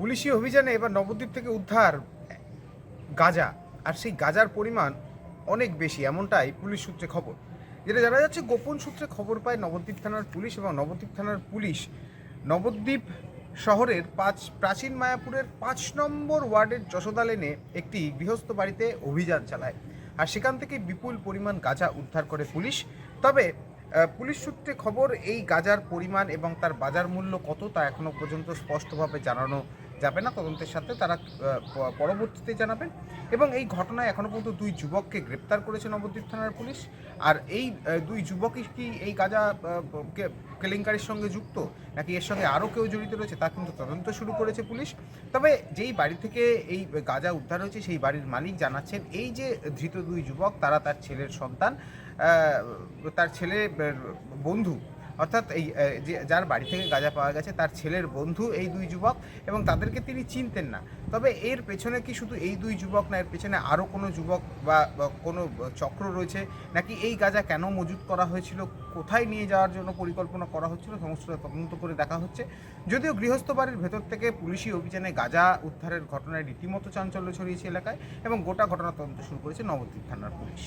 পুলিশি অভিযানে এবার নবদ্বীপ থেকে উদ্ধার গাঁজা। আর সেই গাঁজার পরিমাণ অনেক বেশি, এমনটাই পুলিশ সূত্রে খবর। যেটা জানা যাচ্ছে, গোপন সূত্রে খবর পায় নবদ্বীপ থানার পুলিশ এবং নবদ্বীপ থানার পুলিশ নবদ্বীপ শহরের পাঁচ, প্রাচীন মায়াপুরের পাঁচ নম্বর ওয়ার্ডের যশোদা লেনে একটি গৃহস্থ বাড়িতে অভিযান চালায়। আর সেখান থেকে বিপুল পরিমাণ গাঁজা উদ্ধার করে পুলিশ। তবে পুলিশ সূত্রে খবর, এই গাঁজার পরিমাণ এবং তার বাজার মূল্য কত তা এখনও পর্যন্ত স্পষ্টভাবে জানানো যাবে না, তদন্তের সাথে তারা পরবর্তীতে জানাবেন। এবং এই ঘটনায় এখনও পর্যন্ত দুই যুবককে গ্রেপ্তার করেছে নবদ্বীপ থানার পুলিশ। আর এই দুই যুবকই কি এই গাঁজা কেলেঙ্কারির সঙ্গে যুক্ত? নাকি এর সঙ্গে আরও কেউ জড়িত রয়েছে? তা কিন্তু তদন্ত শুরু করেছে পুলিশ। তবে যেই বাড়ি থেকে এই গাঁজা উদ্ধার হয়েছে, সেই বাড়ির মালিক জানাচ্ছেন, এই যে ধৃত দুই যুবক, তারা তার ছেলের সন্তান তার ছেলে বন্ধু অর্থাৎ এই যে, যার বাড়ি থেকে গাঁজা পাওয়া গেছে, তার ছেলের বন্ধু এই দুই যুবক এবং তাদেরকে তিনি চিনতেন না। তবে এর পেছনে কি শুধু এই দুই যুবক না, এর পেছনে আরও কোনো যুবক বা কোনো চক্র রয়েছে? নাকি এই গাঁজা কেন মজুত করা হয়েছিল? কোথায় নিয়ে যাওয়ার জন্য পরিকল্পনা করা হচ্ছিল? সমস্ত তদন্ত করে দেখা হচ্ছে। যদিও গৃহস্থ বাড়ির ভেতর থেকে পুলিশি অভিযানে গাঁজা উদ্ধারের ঘটনায় রীতিমতো চাঞ্চল্য ছড়িয়েছে এলাকায় এবং গোটা ঘটনা তদন্ত শুরু করেছে নবদ্বীপ থানার পুলিশ।